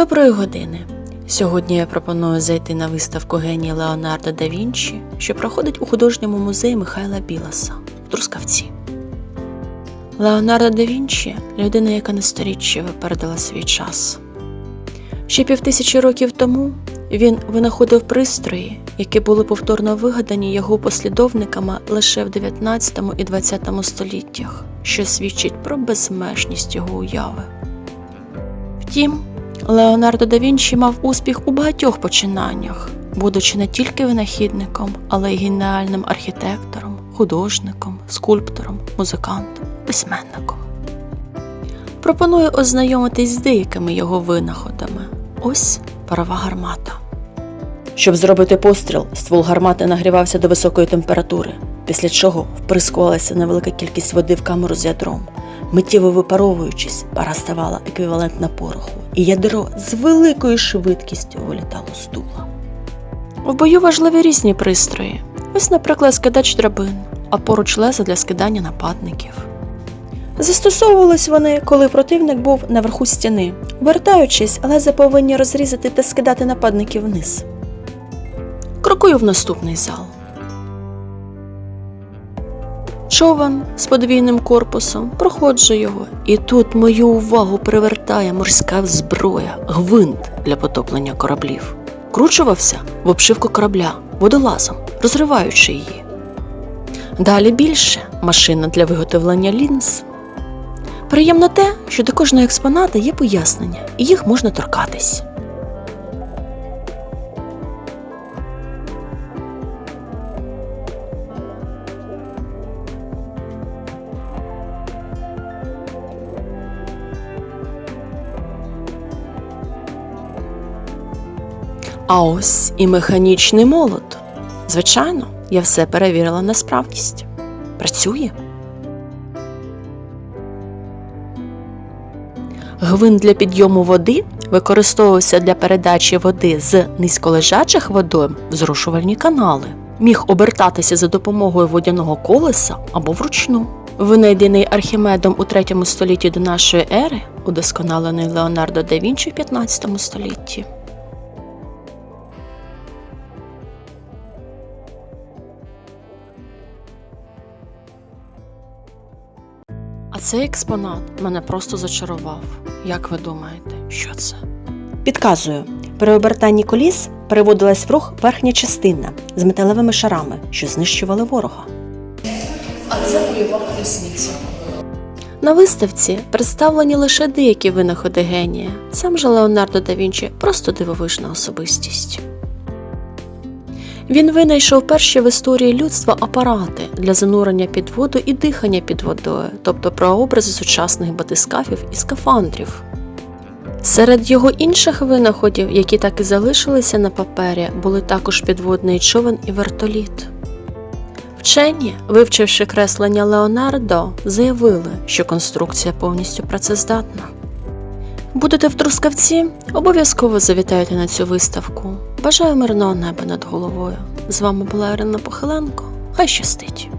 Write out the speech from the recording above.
Доброї години. Сьогодні я пропоную зайти на виставку генія Леонардо да Вінчі, що проходить у художньому музеї Михайла Біласа в Трускавці. Леонардо да Вінчі людина, яка на сторіччя випередила свій час. Ще півтисячі років тому він винаходив пристрої, які були повторно вигадані його послідовниками лише в 19 і 20 століттях, що свідчить про безмежність його уяви. Втім, Леонардо да Вінчі мав успіх у багатьох починаннях, будучи не тільки винахідником, але й геніальним архітектором, художником, скульптором, музикантом, письменником. Пропоную ознайомитись з деякими його винаходами. Ось парова гармата. Щоб зробити постріл, ствол гармати нагрівався до високої температури, після чого вприскувалася невелика кількість води в камеру з ядром. Миттєво випаровуючись, пара ставала еквівалентна пороху, і ядро з великою швидкістю вилітало з дула. В бою важливі різні пристрої. Ось, наприклад, скидач драбин, а поруч леза для скидання нападників. Застосовувались вони, коли противник був наверху стіни. Вертаючись, леза повинні розрізати та скидати нападників вниз. Крокую в наступний зал. Човен з подвійним корпусом, проходжу його, і тут мою увагу привертає морська зброя, гвинт для потоплення кораблів. Кручувався в обшивку корабля водолазом, розриваючи її. Далі більше машина для виготовлення лінз. Приємно те, що до кожного експоната є пояснення, і їх можна торкатись. А ось і механічний молот. Звичайно, я все перевірила на справність. Працює. Гвинт для підйому води використовувався для передачі води з низьколежачих водойм в зрушувальні канали. Міг обертатися за допомогою водяного колеса або вручну. Винайдений Архімедом у 3 столітті до нашої ери, удосконалений Леонардо да Вінчі в 15 столітті. Цей експонат мене просто зачарував. Як ви думаєте, що це? Підказую, при обертанні коліс переводилась в рух верхня частина з металевими шарами, що знищували ворога. А це бойова колісниця. На виставці представлені лише деякі винаходи генія. Сам же Леонардо да Вінчі просто дивовижна особистість. Він винайшов перші в історії людства апарати для занурення під воду і дихання під водою, тобто прообрази сучасних батискафів і скафандрів. Серед його інших винаходів, які так і залишилися на папері, були також підводний човен і вертоліт. Вчені, вивчивши креслення Леонардо, заявили, що конструкція повністю працездатна. Будете в Трускавці? Обов'язково завітайте на цю виставку. Бажаю мирного неба над головою. З вами була Ірина Похиленко. Хай щастить!